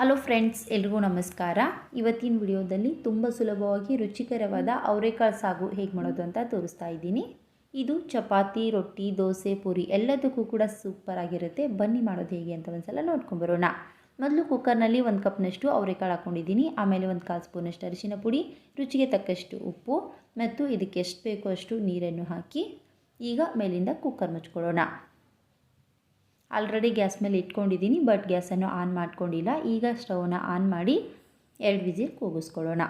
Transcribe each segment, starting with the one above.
Hello friends ಎಲ್ರಿಗೂ ನಮಸ್ಕಾರ. ಇವತ್ತಿನ ವಿಡಿಯೋದಲ್ಲಿ ತುಂಬ ಸುಲಭವಾಗಿ ರುಚಿಕರವಾದ ಅವರೆಕಾಳು ಸಾಗು ಹೇಗೆ ಮಾಡೋದು ಅಂತ ತೋರಿಸ್ತಾ ಇದ್ದೀನಿ. ಇದು ಚಪಾತಿ, ರೊಟ್ಟಿ, ದೋಸೆ, ಪೂರಿ ಎಲ್ಲದಕ್ಕೂ ಕೂಡ ಸೂಪರ್ ಆಗಿರುತ್ತೆ. ಬನ್ನಿ ಮಾಡೋದು ಹೇಗೆ ಅಂತ ಒಂದ್ಸಲ ನೋಡ್ಕೊಂಬರೋಣ ಮೊದಲು ಕುಕ್ಕರ್ನಲ್ಲಿ ಒಂದು ಕಪ್ನಷ್ಟು ಅವರೆಕಾಳು ಹಾಕ್ಕೊಂಡಿದ್ದೀನಿ ಆಮೇಲೆ ಒಂದು ಕಾಲು ಸ್ಪೂನಷ್ಟು ಅರಿಶಿನ ಪುಡಿ, ರುಚಿಗೆ ತಕ್ಕಷ್ಟು ಉಪ್ಪು ಮತ್ತು ಇದಕ್ಕೆ ಎಷ್ಟು ಬೇಕೋ ಅಷ್ಟು ನೀರನ್ನು ಹಾಕಿ ಈಗ ಮೇಲಿಂದ ಕುಕ್ಕರ್ ಮುಚ್ಕೊಳ್ಳೋಣ. ಆಲ್ರೆಡಿ ಗ್ಯಾಸ್ ಮೇಲೆ ಇಟ್ಕೊಂಡಿದ್ದೀನಿ ಬಟ್ ಗ್ಯಾಸನ್ನು ಆನ್ ಮಾಡ್ಕೊಂಡಿಲ್ಲ. ಈಗ ಸ್ಟವ್ನ ಆನ್ ಮಾಡಿ ಎರಡು ವಿಸಿಲ್ ಕೂಗಿಸ್ಕೊಳ್ಳೋಣ.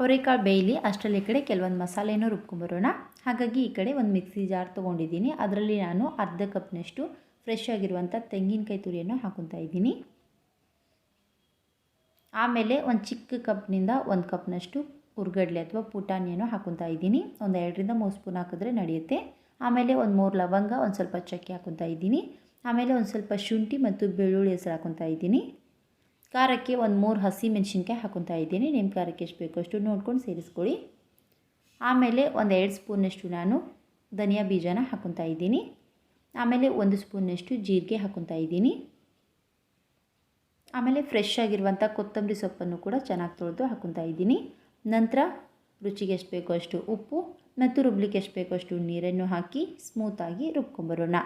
ಅವರೆಕಾಳು ಬೇಯಲಿ, ಅಷ್ಟರಲ್ಲಿ ಈ ಕಡೆ ಕೆಲವೊಂದು ಮಸಾಲೆನೂ ರುಬ್ಕೊಂಬರೋಣ. ಹಾಗಾಗಿ ಈ ಕಡೆ ಒಂದು ಮಿಕ್ಸಿ ಜಾರ್ ತೊಗೊಂಡಿದ್ದೀನಿ. ಅದರಲ್ಲಿ ನಾನು ಅರ್ಧ ಕಪ್ನಷ್ಟು ಫ್ರೆಶ್ ಆಗಿರುವಂಥ ತೆಂಗಿನಕಾಯಿ ತುರಿಯನ್ನು ಹಾಕೊತಾ ಇದ್ದೀನಿ. ಆಮೇಲೆ ಒಂದು ಚಿಕ್ಕ ಕಪ್ನಿಂದ ಒಂದು ಕಪ್ನಷ್ಟು ಹುರ್ಗಡ್ಲೆ ಅಥವಾ ಪುಟಾಣಿಯನ್ನು ಹಾಕೊತಾ ಇದ್ದೀನಿ. ಒಂದು ಎರಡರಿಂದ ಮೂರು ಸ್ಪೂನ್ ಹಾಕಿದ್ರೆ ನಡೆಯುತ್ತೆ. ಆಮೇಲೆ ಒಂದು ಮೂರು ಲವಂಗ, ಒಂದು ಸ್ವಲ್ಪ ಚಕ್ಕೆ ಹಾಕೊತಾ ಇದ್ದೀನಿ. ಆಮೇಲೆ ಒಂದು ಸ್ವಲ್ಪ ಶುಂಠಿ ಮತ್ತು ಬೆಳ್ಳುಳ್ಳಿ ಹೆಸರು ಹಾಕೊತಾ ಇದ್ದೀನಿ. ಖಾರಕ್ಕೆ ಒಂದು ಮೂರು ಹಸಿ ಮೆಣಸಿನ್ಕಾಯಿ ಹಾಕೊತಾ ಇದ್ದೀನಿ. ನಿಮ್ಮ ಖಾರಕ್ಕೆ ಎಷ್ಟು ಬೇಕೋ ಅಷ್ಟು ನೋಡ್ಕೊಂಡು ಸೇರಿಸ್ಕೊಳ್ಳಿ. ಆಮೇಲೆ ಒಂದು ಎರಡು ಸ್ಪೂನಷ್ಟು ನಾನು ಧನಿಯಾ ಬೀಜನ ಹಾಕೊತಾ ಇದ್ದೀನಿ. ಆಮೇಲೆ ಒಂದು ಸ್ಪೂನಷ್ಟು ಜೀರಿಗೆ ಹಾಕೊತಾ ಇದ್ದೀನಿ. ಆಮೇಲೆ ಫ್ರೆಶ್ ಆಗಿರುವಂಥ ಕೊತ್ತಂಬರಿ ಸೊಪ್ಪನ್ನು ಕೂಡ ಚೆನ್ನಾಗಿ ತೊಳೆದು ಹಾಕೊತಾ ಇದ್ದೀನಿ. ನಂತರ ರುಚಿಗೆ ಎಷ್ಟು ಬೇಕೋ ಅಷ್ಟು ಉಪ್ಪು ಮತ್ತು ರುಬ್ಲಿಕ್ಕೆ ಎಷ್ಟು ಬೇಕೋ ಅಷ್ಟು ನೀರನ್ನು ಹಾಕಿ ಸ್ಮೂತಾಗಿ ರುಬ್ಕೊಂಬರೋಣ.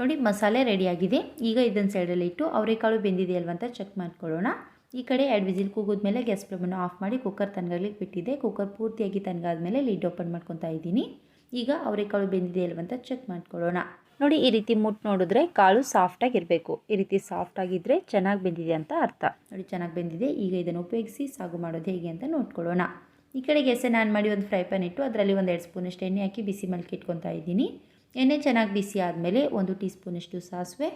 ನೋಡಿ ಮಸಾಲೆ ರೆಡಿಯಾಗಿದೆ ಈಗ ಇದನ್ನು ಸೈಡಲ್ಲಿ ಇಟ್ಟು ಅವರೆಕಾಳು ಬೆಂದಿದೆಯಲ್ವ ಅಂತ ಚೆಕ್ ಮಾಡ್ಕೊಳ್ಳೋಣ. ಈ ಕಡೆ ಎರಡು ವಿಸಿಲ್ ಕೂಗಿದ್ಮೇಲೆ ಗ್ಯಾಸ್ ಫ್ಲೇಮನ್ನು ಆಫ್ ಮಾಡಿ ಕುಕ್ಕರ್ ತನಗಾಗ್ಲಿಕ್ಕೆ ಬಿಟ್ಟಿದ್ದೆ ಕುಕ್ಕರ್ ಪೂರ್ತಿಯಾಗಿ ತನಗಾದ್ಮೇಲೆ ಲಿಡ್ ಓಪನ್ ಮಾಡ್ಕೊತಾ ಇದ್ದೀನಿ. ಈಗ ಅವರೆಕಾಳು ಬೆಂದಿದೆಯಲ್ವ ಅಂತ ಚೆಕ್ ಮಾಡ್ಕೊಳ್ಳೋಣ. ನೋಡಿ ಈ ರೀತಿ ಮುಟ್ಟು ನೋಡಿದ್ರೆ ಕಾಳು ಸಾಫ್ಟಾಗಿರಬೇಕು ಈ ರೀತಿ ಸಾಫ್ಟಾಗಿದ್ದರೆ ಚೆನ್ನಾಗಿ ಬೆಂದಿದೆ ಅಂತ ಅರ್ಥ. ನೋಡಿ ಚೆನ್ನಾಗಿ ಬೆಂದಿದೆ. ಈಗ ಇದನ್ನು ಉಪಯೋಗಿಸಿ ಸಾಗು ಮಾಡೋದು ಹೇಗೆ ಅಂತ ನೋಡ್ಕೊಳ್ಳೋಣ. ಈ ಕಡೆ ಗೆಸೆ ಆನ್ ಮಾಡಿ ಒಂದು ಫ್ರೈ ಪ್ಯಾನ್ ಇಟ್ಟು ಅದರಲ್ಲಿ ಒಂದು ಎರಡು ಸ್ಪೂನಷ್ಟು ಎಣ್ಣೆ ಹಾಕಿ ಬಿಸಿ ಮಲ್ಕಿ ಇಟ್ಕೊತಾ ಇದ್ದೀನಿ. ಎಣ್ಣೆ ಚೆನ್ನಾಗಿ ಬಿಸಿ ಆದಮೇಲೆ ಒಂದು ಟೀ ಸ್ಪೂನಷ್ಟು ಸಾಸಿವೆ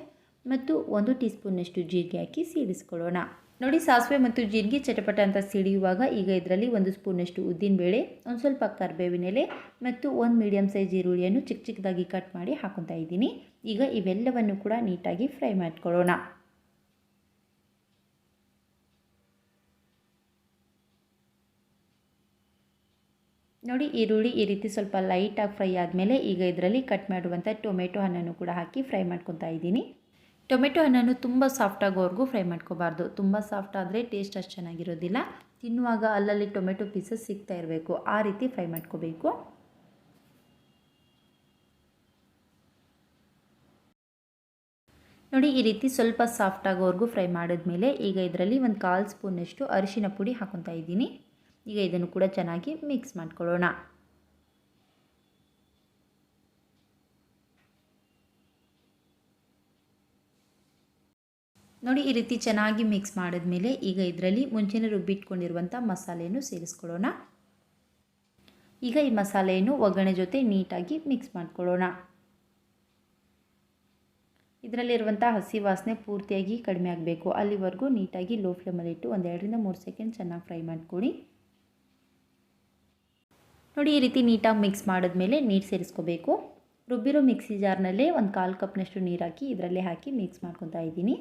ಮತ್ತು ಒಂದು ಟೀ ಸ್ಪೂನಷ್ಟು ಜೀರಿಗೆ ಹಾಕಿ ಸೀಳಿಸ್ಕೊಳ್ಳೋಣ ನೋಡಿ, ಸಾಸಿವೆ ಮತ್ತು ಜೀರಿಗೆ ಚಟಪಟ ಅಂತ ಸಿಡಿಯುವಾಗ ಈಗ ಇದರಲ್ಲಿ ಒಂದು ಸ್ಪೂನಷ್ಟು ಉದ್ದಿನಬೇಳೆ, ಒಂದು ಸ್ವಲ್ಪ ಕರಿಬೇವಿನ ಎಲೆ ಮತ್ತು ಒಂದು ಮೀಡಿಯಮ್ ಸೈಜ್ ಈರುಳ್ಳಿಯನ್ನು ಚಿಕ್ಕ ಚಿಕ್ಕದಾಗಿ ಕಟ್ ಮಾಡಿ ಹಾಕೊತಾ ಇದ್ದೀನಿ. ಈಗ ಇವೆಲ್ಲವನ್ನು ಕೂಡ ನೀಟಾಗಿ ಫ್ರೈ ಮಾಡ್ಕೊಳ್ಳೋಣ. ನೋಡಿ ಈರುಳ್ಳಿ ಈ ರೀತಿ ಸ್ವಲ್ಪ ಲೈಟಾಗಿ ಫ್ರೈ ಆದಮೇಲೆ ಈಗ ಇದರಲ್ಲಿ ಕಟ್ ಮಾಡುವಂಥ ಟೊಮೆಟೊ ಹಣ್ಣನ್ನು ಕೂಡ ಹಾಕಿ ಫ್ರೈ ಮಾಡ್ಕೊತಾ ಇದ್ದೀನಿ. ಟೊಮೆಟೊ ಹಣ್ಣನ್ನು ತುಂಬ ಸಾಫ್ಟಾಗೋವರೆಗೂ ಫ್ರೈ ಮಾಡ್ಕೋಬಾರ್ದು. ತುಂಬ ಸಾಫ್ಟ್ ಆದರೆ ಟೇಸ್ಟ್ ಅಷ್ಟು ಚೆನ್ನಾಗಿರೋದಿಲ್ಲ. ತಿನ್ನುವಾಗ ಅಲ್ಲಲ್ಲಿ ಟೊಮೆಟೊ ಪೀಸಸ್ ಸಿಗ್ತಾ ಇರಬೇಕು. ಆ ರೀತಿ ಫ್ರೈ ಮಾಡ್ಕೋಬೇಕು. ನೋಡಿ ಈ ರೀತಿ ಸ್ವಲ್ಪ ಸಾಫ್ಟ್ ಆಗೋವರೆಗೂ ಫ್ರೈ ಮಾಡಿದ್ಮೇಲೆ ಈಗ ಇದರಲ್ಲಿ ಒಂದು ಕಾಲು ಸ್ಪೂನಷ್ಟು ಅರಿಶಿನ ಪುಡಿ ಹಾಕೊತಾ ಇದ್ದೀನಿ. ಈಗ ಇದನ್ನು ಕೂಡ ಚೆನ್ನಾಗಿ ಮಿಕ್ಸ್ ಮಾಡ್ಕೊಳ್ಳೋಣ. ನೋಡಿ, ಈ ರೀತಿ ಚೆನ್ನಾಗಿ ಮಿಕ್ಸ್ ಮಾಡಿದ್ಮೇಲೆ ಈಗ ಇದರಲ್ಲಿ ಮುಂಚೆನೇ ರುಬ್ಬಿಟ್ಕೊಂಡಿರುವಂಥ ಮಸಾಲೆಯನ್ನು ಸೇರಿಸ್ಕೊಳ್ಳೋಣ. ಈಗ ಈ ಮಸಾಲೆಯನ್ನು ಒಗ್ಗರಣೆ ಜೊತೆ ನೀಟಾಗಿ ಮಿಕ್ಸ್ ಮಾಡ್ಕೊಳ್ಳೋಣ. ಇದರಲ್ಲಿರುವಂಥ ಹಸಿ ವಾಸನೆ ಪೂರ್ತಿಯಾಗಿ ಕಡಿಮೆ ಆಗಬೇಕು. ಅಲ್ಲಿವರೆಗೂ ನೀಟಾಗಿ ಲೋ ಫ್ಲೇಮಲ್ಲಿಟ್ಟು ಒಂದೆರಡರಿಂದ ಮೂರು ಸೆಕೆಂಡ್ ಚೆನ್ನಾಗಿ ಫ್ರೈ ಮಾಡ್ಕೊಳ್ಳಿ. ನೋಡಿ, ಈ ರೀತಿ ನೀಟಾಗಿ ಮಿಕ್ಸ್ ಮಾಡಿದ್ಮೇಲೆ ನೀರು ಸೇರಿಸ್ಕೋಬೇಕು. ರುಬ್ಬಿರೋ ಮಿಕ್ಸಿ ಜಾರ್ನಲ್ಲೇ ಒಂದು ಕಾಲು ಕಪ್ನಷ್ಟು ನೀರು ಹಾಕಿ ಇದರಲ್ಲೇ ಹಾಕಿ ಮಿಕ್ಸ್ ಮಾಡ್ಕೊತಾ ಇದ್ದೀನಿ.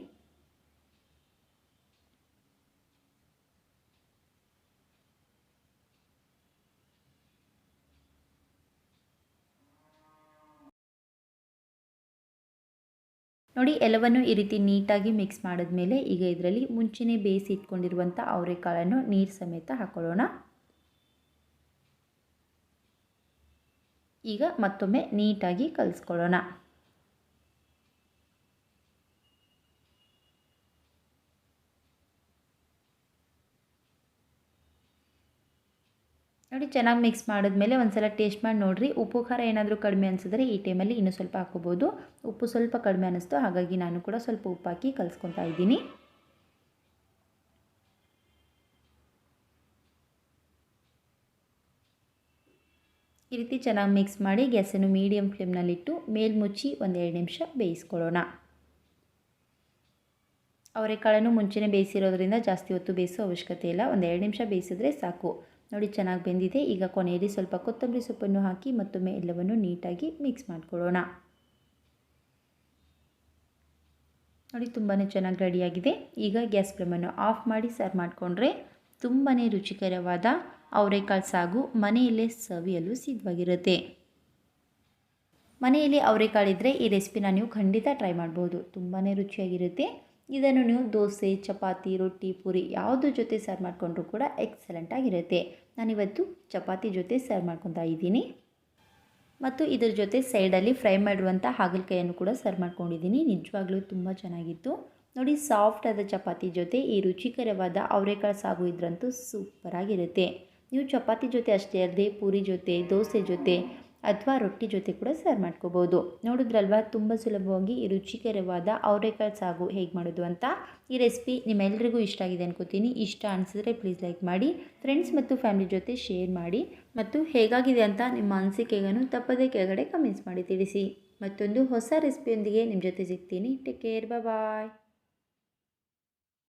ನೋಡಿ, ಎಲ್ಲವನ್ನು ಈ ರೀತಿ ನೀಟಾಗಿ ಮಿಕ್ಸ್ ಮಾಡಿದ್ಮೇಲೆ ಈಗ ಇದರಲ್ಲಿ ಮುಂಚೆನೇ ಬೇಯಿಸಿ ಇಟ್ಕೊಂಡಿರುವಂಥ ಅವರೆಕಾಳನ್ನು ನೀರು ಸಮೇತ ಹಾಕೊಳ್ಳೋಣ. ಈಗ ಮತ್ತೊಮ್ಮೆ ನೀಟಾಗಿ ಕಲಿಸ್ಕೊಳ್ಳೋಣ. ನೋಡಿ, ಚೆನ್ನಾಗಿ ಮಿಕ್ಸ್ ಮಾಡಿದ್ಮೇಲೆ ಒಂದು ಸಲ ಟೇಸ್ಟ್ ಮಾಡಿ ನೋಡಿರಿ. ಉಪ್ಪು, ಖಾರ ಏನಾದರೂ ಕಡಿಮೆ ಅನಿಸಿದ್ರೆ ಈ ಟೈಮಲ್ಲಿ ಇನ್ನೂ ಸ್ವಲ್ಪ ಹಾಕೋಬೋದು ಉಪ್ಪು ಸ್ವಲ್ಪ ಕಡಿಮೆ ಅನ್ನಿಸ್ತು ಹಾಗಾಗಿ ನಾನು ಕೂಡ ಸ್ವಲ್ಪ ಉಪ್ಪು ಹಾಕಿ ಕಲಿಸ್ಕೊತಾ ಇದ್ದೀನಿ. ಈ ರೀತಿ ಚೆನ್ನಾಗಿ ಮಿಕ್ಸ್ ಮಾಡಿ ಗ್ಯಾಸನ್ನು ಮೀಡಿಯಂ ಫ್ಲೇಮ್ನಲ್ಲಿಟ್ಟು ಮೇಲ್ಮುಚ್ಚಿ ಒಂದು ಎರಡು ನಿಮಿಷ ಬೇಯಿಸ್ಕೊಳ್ಳೋಣ. ಅವರೆಕಾಳನ್ನು ಮುಂಚೆನೇ ಬೇಯಿಸಿರೋದ್ರಿಂದ ಜಾಸ್ತಿ ಹೊತ್ತು ಬೇಯಿಸೋ ಅವಶ್ಯಕತೆ ಇಲ್ಲ. ಒಂದು ಎರಡು ನಿಮಿಷ ಬೇಯಿಸಿದ್ರೆ ಸಾಕು. ನೋಡಿ, ಚೆನ್ನಾಗಿ ಬೆಂದಿದೆ. ಈಗ ಕೊನೆಯಲ್ಲಿ ಸ್ವಲ್ಪ ಕೊತ್ತಂಬರಿ ಸೊಪ್ಪನ್ನು ಹಾಕಿ ಮತ್ತೊಮ್ಮೆ ಎಲ್ಲವನ್ನು ನೀಟಾಗಿ ಮಿಕ್ಸ್ ಮಾಡಿಕೊಳ್ಳೋಣ. ನೋಡಿ ತುಂಬಾ ಚೆನ್ನಾಗಿ ರೆಡಿಯಾಗಿದೆ. ಈಗ ಗ್ಯಾಸ್ ಫ್ಲೇಮನ್ನು ಆಫ್ ಮಾಡಿ ಸರ್ವ್ ಮಾಡಿಕೊಂಡ್ರೆ ತುಂಬಾ ರುಚಿಕರವಾದ ಅವರೆಕಾಳು ಸಾಗು, ಮನೆಯಲ್ಲೇ ಸವಿಯಲು ಸಿದ್ಧವಾಗಿರುತ್ತೆ. ಮನೆಯಲ್ಲಿ ಅವರೆಕಾಳಿದ್ರೆ ಈ ರೆಸಿಪಿನ ನೀವು ಖಂಡಿತ ಟ್ರೈ ಮಾಡ್ಬೋದು. ತುಂಬಾ ರುಚಿಯಾಗಿರುತ್ತೆ. ಇದನ್ನು ನೀವು ದೋಸೆ, ಚಪಾತಿ, ರೊಟ್ಟಿ, ಪೂರಿ ಯಾವುದ್ರ ಜೊತೆ ಸರ್ವ್ ಮಾಡಿಕೊಂಡ್ರೂ ಕೂಡ ಎಕ್ಸಲೆಂಟ್ ಆಗಿರುತ್ತೆ. ನಾನಿವತ್ತು ಚಪಾತಿ ಜೊತೆ ಸರ್ವ್ ಮಾಡ್ಕೊತಾ ಇದ್ದೀನಿ. ಮತ್ತು ಇದರ ಜೊತೆ ಸೈಡಲ್ಲಿ ಫ್ರೈ ಮಾಡಿರುವಂಥ ಹಾಗಲಕಾಯನ್ನು ಕೂಡ ಸರ್ವ್ ಮಾಡ್ಕೊಂಡಿದ್ದೀನಿ. ನಿಜವಾಗ್ಲೂ ತುಂಬ ಚೆನ್ನಾಗಿತ್ತು. ನೋಡಿ ಸಾಫ್ಟ್ ಆದ ಚಪಾತಿ ಜೊತೆ ಈ ರುಚಿಕರವಾದ ಅವರೆಕಾಳು ಸಾಗು ಇದ್ರಂತೂ ಸೂಪರಾಗಿರುತ್ತೆ ನೀವು ಚಪಾತಿ ಜೊತೆ ಅಷ್ಟೇ ಅಲ್ಲದೆ ಪೂರಿ ಜೊತೆ, ದೋಸೆ ಜೊತೆ ಅಥವಾ ರೊಟ್ಟಿ ಜೊತೆ ಕೂಡ ಸರ್ವ್ ಮಾಡ್ಕೋಬೋದು. ನೋಡಿದ್ರಲ್ವಾ? ತುಂಬ ಸುಲಭವಾಗಿ ಈ ರುಚಿಕರವಾದ ಅವರೆಕಾಳು ಸಾಗು ಹೇಗೆ ಮಾಡೋದು ಅಂತ ಈ ರೆಸಿಪಿ ನಿಮ್ಮೆಲ್ಲರಿಗೂ ಇಷ್ಟ ಆಗಿದೆ ಅನ್ಕೋತೀನಿ. ಇಷ್ಟ ಅನಿಸಿದ್ರೆ ಪ್ಲೀಸ್ ಲೈಕ್ ಮಾಡಿ ಫ್ರೆಂಡ್ಸ್ ಮತ್ತು ಫ್ಯಾಮಿಲಿ ಜೊತೆ ಶೇರ್ ಮಾಡಿ ಮತ್ತು ಹೇಗಾಗಿದೆ ಅಂತ ನಿಮ್ಮ ಅನಿಸಿಕೆಗೂ ತಪ್ಪದೇ ಕೆಳಗಡೆ ಕಮೆಂಟ್ಸ್ ಮಾಡಿ ತಿಳಿಸಿ. ಮತ್ತೊಂದು ಹೊಸ ರೆಸಿಪಿಯೊಂದಿಗೆ ನಿಮ್ಮ ಜೊತೆ ಸಿಗ್ತೀನಿ. Take care bye